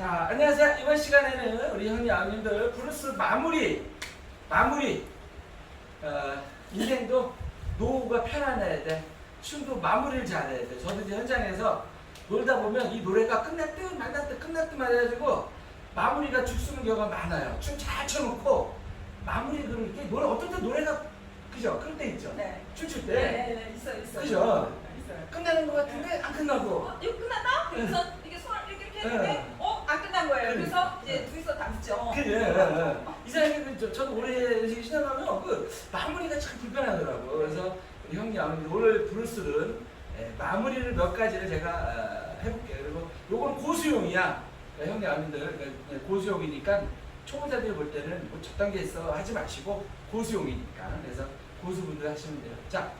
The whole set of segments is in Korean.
자, 안녕하세요. 이번 시간에는 우리 형님, 아님들 브루스 마무리, 마무리. 어, 인생도 노후가 편안해야 돼. 춤도 마무리를 잘해야 돼. 저도 이제 현장에서 놀다 보면 이 노래가 끝날 듯 말날 듯 끝날 듯만 해가지고 마무리가 죽쓰는 경우가 많아요. 춤 잘 춰놓고 마무리 그렇게 노래 어떤 때 노래가 그죠? 그럴 때 있죠. 네. 춤출 네, 때 네, 네, 있어, 있어. 그죠? 있어요. 끝나는 것 같은데 안 끝나고 어, 이거 끝났다? 그래서 이게 손을 이렇게 이렇게 네. 어, 안 끝난 거예요. 그래. 그래서 이제 그래. 예, 예. 이사님은 저, 저도 올해 시작하면 그 마무리가 참 불편하더라고. 그래서 우리 형님 아버님 오늘 브루스는 예, 마무리를 몇 가지를 제가 아, 해볼게요. 그리고 요건 고수용이야. 그러니까 형님 아버님들 그러니까 고수용이니까 초보자들 볼 때는 뭐 적당히해서 하지 마시고 고수용이니까 그래서 고수분들 하시면 돼요. 자,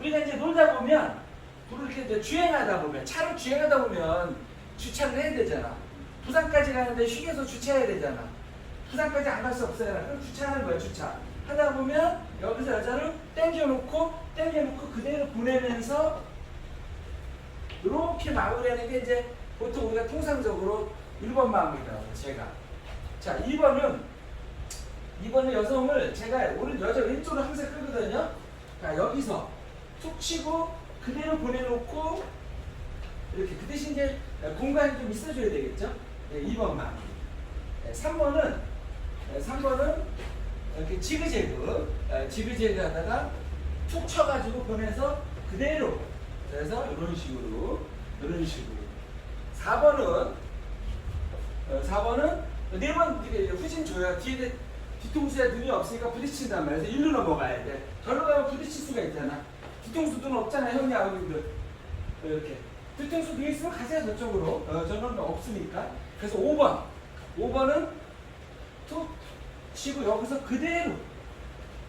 우리가 이제 놀다 보면 그렇게 주행하다 보면 차로 주행하다 보면 주차를 해야 되잖아. 부산까지 가는데 휴게소 주차해야 되잖아. 부산까지 안 갈 수 없어요. 그럼 주차하는 거야, 주차. 하다 보면 여기서 여자를 땡겨놓고, 땡겨놓고 그대로 보내면서 이렇게 마무리하는 게 이제 보통 우리가 통상적으로 1번 마무리라고 제가. 자, 2번은 2번은 여성을 제가 오늘 여자 왼쪽으로 항상 끌거든요. 자, 여기서 툭 치고 그대로 보내놓고 이렇게 그 대신 이제 공간이 좀 있어줘야 되겠죠? 네, 2번 마무리. 네, 3번은 3번은 이렇게 지그재그 어, 지그재그 하다가 툭 쳐가지고 보내서 그대로 그래서 이런 식으로 이런 식으로 4번은 4번은 네번 후진 줘야 뒤에 뒤통수에 눈이 없으니까 부딪힌단 말이야. 그래서 일로 넘어가야 돼. 저로 가면 부딪힐 수가 있잖아. 뒤통수 눈 없잖아, 형님 아버님들. 이렇게. 뒤통수 눈 있으면 가세요, 저쪽으로. 어, 저는 없으니까. 그래서 5번. 5번은 툭 치고 여기서 그대로.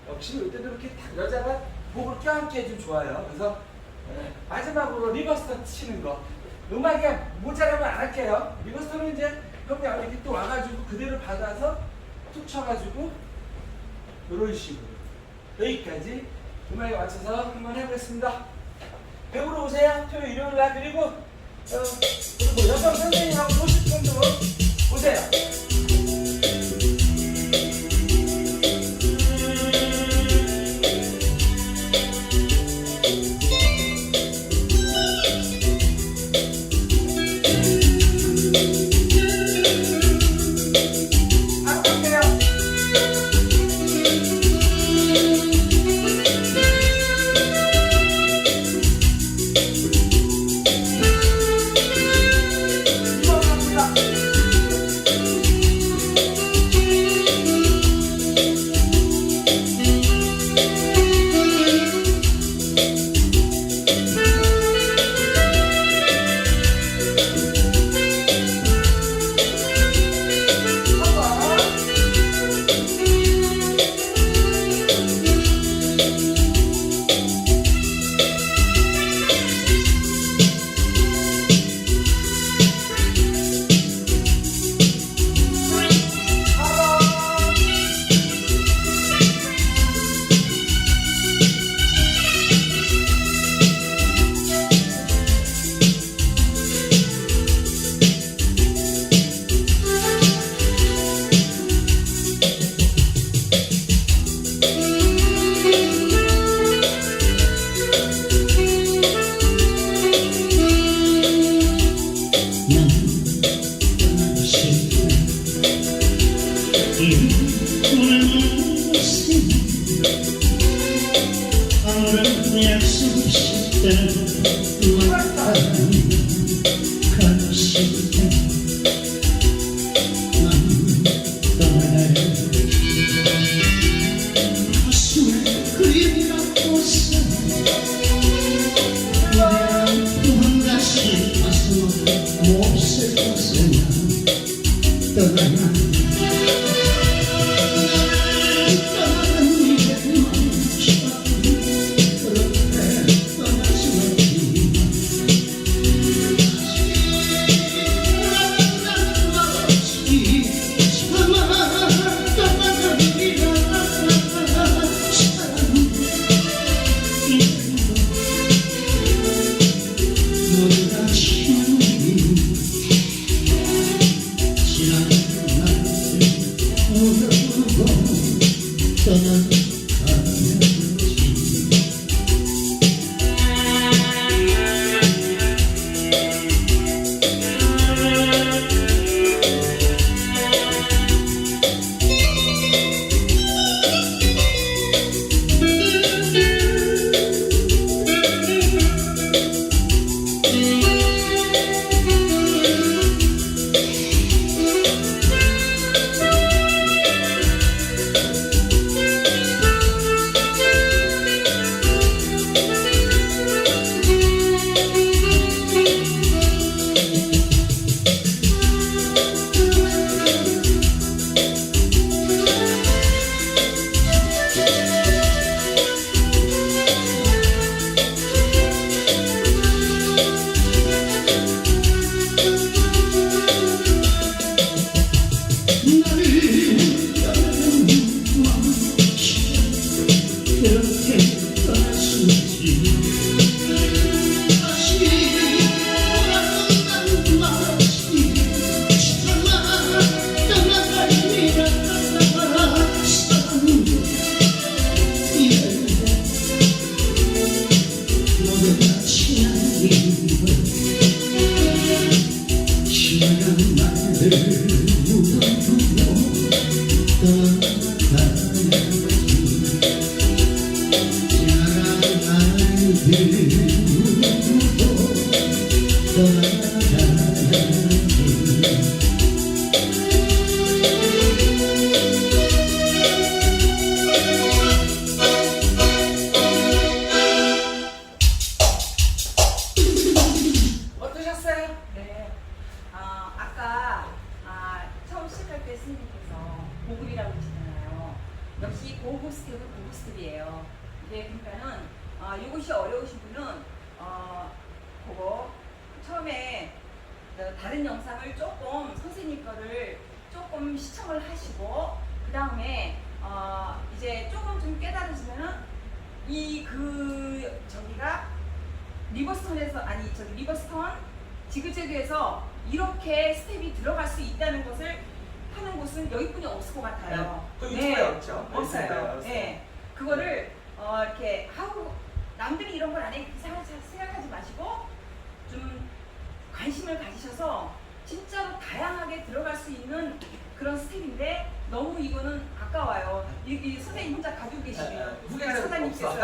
역시 이때도 이렇게 딱 여자가 목을 껴안게 해주면 좋아요. 그래서 예, 마지막으로 리버스터 치는 거. 음악이 모자라면 안 할게요. 리버스터는 이제 형님 아버님이 또 와가지고 그대로 받아서 툭 쳐가지고 이런 식으로 여기까지 음악에 맞춰서 한번 해보겠습니다. 배우러 오세요. 토요일 일요일 날 그리고 어, 그리고 여성 선생님하고 보실 오세요. 아무 Senin 그 곁에 가슴이 다시 돌아온 맛이 떠나 떠나가리라 떠나가라 사랑은 이별이다 너는 친한 이별 스텝이에요. 이게 그러니까는 아, 이것이 어려우신 분은 어, 그거 처음에 그 다른 영상을 조금 선생님 거를 조금 시청을 하시고 그 다음에 어, 이제 조금 좀 깨달으시면은 이 그 저기가 리버스턴에서 아니 저기 리버스턴 지그재그에서 이렇게 스텝이 들어갈 수 있다는 것을 하는 곳은 여기뿐이 없을 것 같아요. 없죠? 네, 없어요. 없어요. 네, 그거를 어, 이렇게 하고 남들이 이런 걸 안 해 이상하게 생각하지 마시고 좀 관심을 가지셔서 진짜로 다양하게 들어갈 수 있는 그런 스텝인데 너무 이거는 아까워요. 이, 이 선생님 혼자 가지고 계시면 네, 네. 후계자는 사장님께서.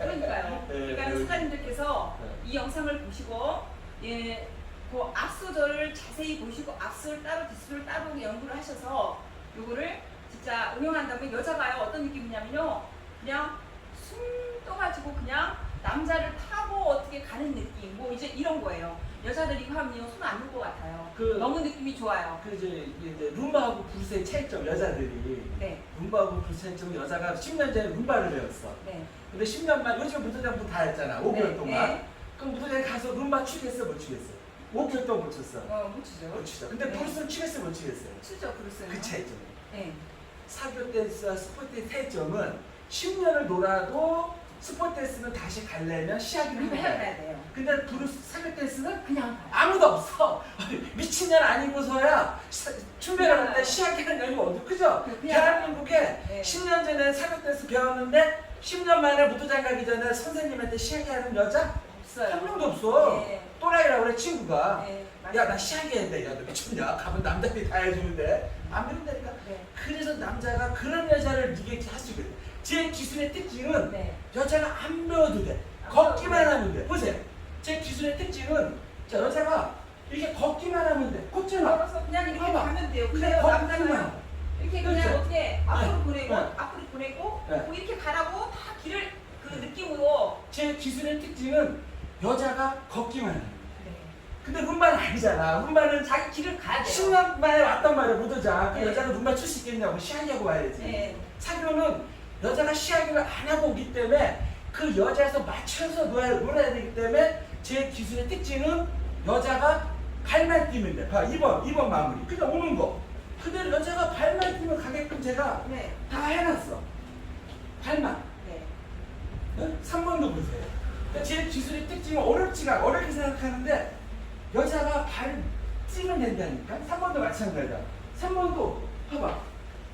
그러니까요. 네, 그러니까 네. 사장님들께서 네. 이 영상을 보시고 예, 그 앞소절을 자세히 보시고 앞소를 따로 뒷소를 따로 연구를 하셔서 요거를 진짜 응용한다면 여자가요 어떤 느낌이냐면요 그냥 숨 떠가지고 그냥 남자를 타고 어떻게 가는 느낌 뭐 이제 이런 거예요 여자들이 하면요 손안 놓을 것 같아요 그- 너무 느낌이 좋아요 그 이제 이제 룸바하고 불스의 차이점 여자들이 네 룸바하고 불스의 차이점 여자가 10년 전에 룸바를 배웠어. 네. 근데 10년 만 요즘 무도장부 다 했잖아. 5개월 네, 동안. 네. 그럼 무도장에 가서 룸바 추겠어 못 추겠어? 5개월 동안 못 췄어. 어, 못 추죠 못 추죠. 근데 네. 불스는 추겠어 못 추겠어요? 추죠 그랬어요 그 차이점. 네. 사교 댄스와 스포츠 차이점은 10년을 놀아도 스포츠 댄스는 다시 가려면 시합을 이거 해야 돼. 해야 돼요 근데 브루스 사교 댄스는 그냥 가요 아무도 없어. 미친년 아니고서야 사- 춤배를 할때 시합하는 여유가 어디 그죠? 그냥- 대한민국에 네. 10년 전에 사교 댄스 배웠는데 10년 만에 무도장 가기 전에 선생님한테 시합하는 여자 없어요 한 명도 없어. 네. 또라이라고 그래 친구가. 네, 야나 시합해야 돼. 야너 미쳤냐? 가면 남자들이 다 해주는데 안 그런다니까. 네. 그래서 남자가 그런 여자를 이게 할수 있거든. 제 기술의 특징은 네. 여자가 안 배워도 돼. 안 걷기만 배워도 하면 돼. 보세요. 제 기술의 특징은 자 여자가 이렇게 걷기만 하면 돼. 걷잖아. 걸어서 그냥 이렇게 봐봐. 가면 돼요. 그냥 근데 걷기만. 남자는 이렇게 그냥 그렇죠. 어떻게 앞으로 네. 보내고 네. 앞으로 보내고 네. 뭐 이렇게 가라고 다 길을 그 느낌으로 제 기술의 특징은 여자가 걷기만. 네. 근데 룸바는 아니잖아. 룸바는 자기 길을 가야 돼요. 10년 만에 왔단 말이야 못오자. 그 네. 여자가 룸바 출수 있겠냐고 시하냐고 와야지. 네. 사교는 여자가 시하기를 안 하고 오기 때문에 그 여자에서 맞춰서 놀아야, 놀아야 되기 때문에 제 기술의 특징은 여자가 발만 뛰면 돼. 봐, 2번, 2번 마무리. 그냥 오는 거. 그대로 여자가 발만 뛰면 가게끔 제가 네. 다 해놨어. 발만. 네. 네? 3번도 보세요. 그러니까 제 기술의 특징은 어렵지가 어렵게 생각하는데 여자가 발 찌면 된다니까. 3번도 마찬가지야. 3번도 봐봐.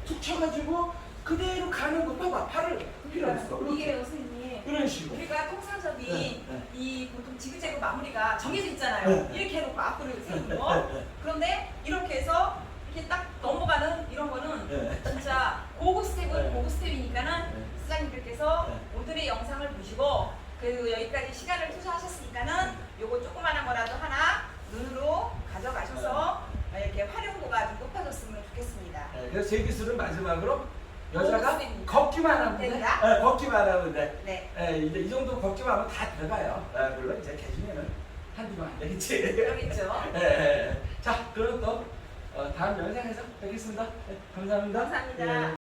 툭 쳐가지고 그대로 가는 거 봐봐. 발을 필요 없어. 이게 이렇게. 선생님 이런 식으로. 우리가 통상적인 네, 네. 이 보통 지그재그 마무리가 정해져 있잖아요. 네, 네. 이렇게 해놓고 앞으로 세우는 네, 거. 네, 네. 그런데 이렇게 해서 이렇게 딱 넘어가는 이런 거는 네. 진짜 고급 스텝은 네. 고급 스텝이니까는 네. 사장님들께서 네. 오늘의 영상을 보시고 그리고 여기까지 시간을 투자하셨으니까는 요거 조그마한 거라도 하나 눈으로 가져가셔서 이렇게 활용도가 좀 높아졌으면 좋겠습니다. 네, 그래서 제 기술은 마지막으로 여자가. 걷기만 하면 돼. 된다? 네, 걷기만 하면 돼. 네. 네, 이제 이 정도 걷기만 하면 다 들어가요. 네, 물론 이제 개중에는 한두 번 안 되겠지. 그러겠죠. 네, 네, 네. 자, 그럼 또 어, 다음 영상에서 뵙겠습니다. 네, 감사합니다. 감사합니다. 네.